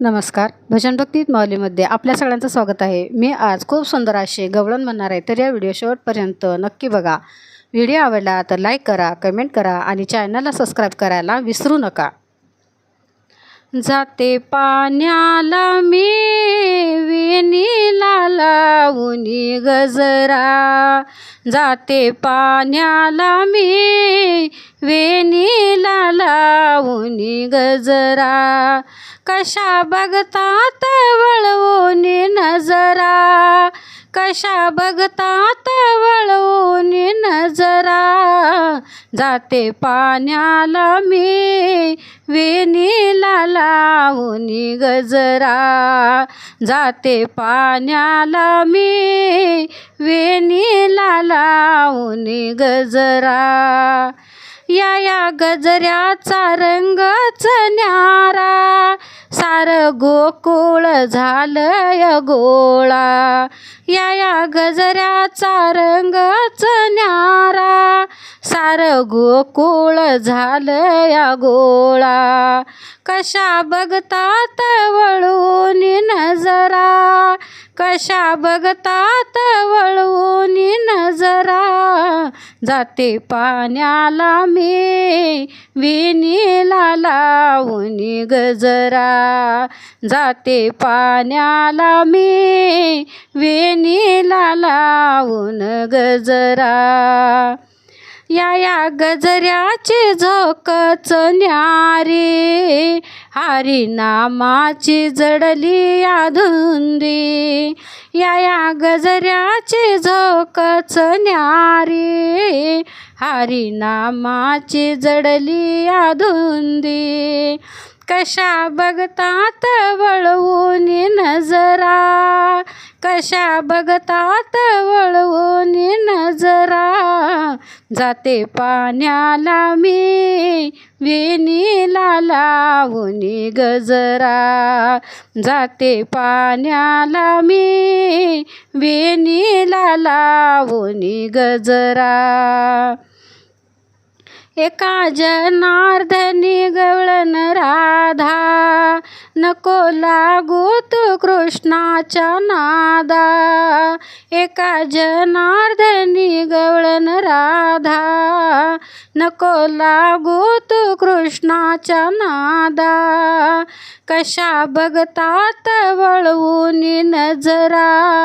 नमस्कार. भजन भक्तीत माऊलीमध्ये आपल्या सगळ्यांचं स्वागत आहे. मी आज खूप सुंदर असे गवळण म्हणणार आहे तर या व्हिडिओ शेवटपर्यंत नक्की बघा. व्हिडिओ आवडला तर लाईक करा कमेंट करा आणि चॅनलला सबस्क्राईब करायला विसरू नका. जाते पाण्याला मी विणीला लावणी गजरा. जाते पाण्याला मी वेणीला लावणी गजरा. कशा बघतात वळवून नजरा? कशा बघतात वळवून नजरा? जाते पाण्याला मी वेणीला लावून गजरा. जाते पाण्याला मी वेणीला लावून गजरा. या या गजऱ्याचा रंगच न्यारा. सार गोकुळ झालं या गोळा. या या गजऱ्याचा रंगच न्यारा. सार गोकुळ झालं या गोळा. कशा बघतात वळून नजरा. कशा बघतात वळून जाते पाण्याला मी. विणीला लावून गजरा जाते पाण्याला मी. विनीला लावून गजरा या या गजऱ्याचे झोकच न्यारी हारी नामाची जडली या धुंदी. या या गजऱ्याचे झोकच न्यारी हारी नामाची जडली या धुंदी. कशा बघतात वळवून नजरा? कशा बघतात वळवून नजरा? जाते पाण्याला मी वेणीला लावून गजरा. जाते पाण्याला मी वेणीला लावून गजरा. एका जनार्दनी गवळण राधा. नको लागू तू कृष्णाच्या नादा. एका जनार्दनी गवळण राधा. नको लागू तू कृष्णाच्या नादा. कशा बघतात वळवून नजरा.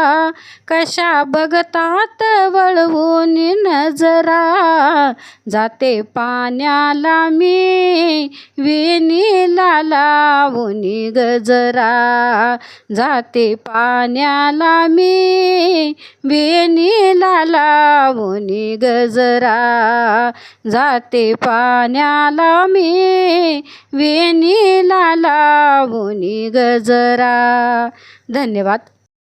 कशा बघतात वळवून नजरा? जाते पाण्याला मी वेणीला लावून गजरा. जाते पाण्याला मी वेणीला लावून गजरा. जाते पाण्याला मी वेणीला लावून गजरा. धन्यवाद.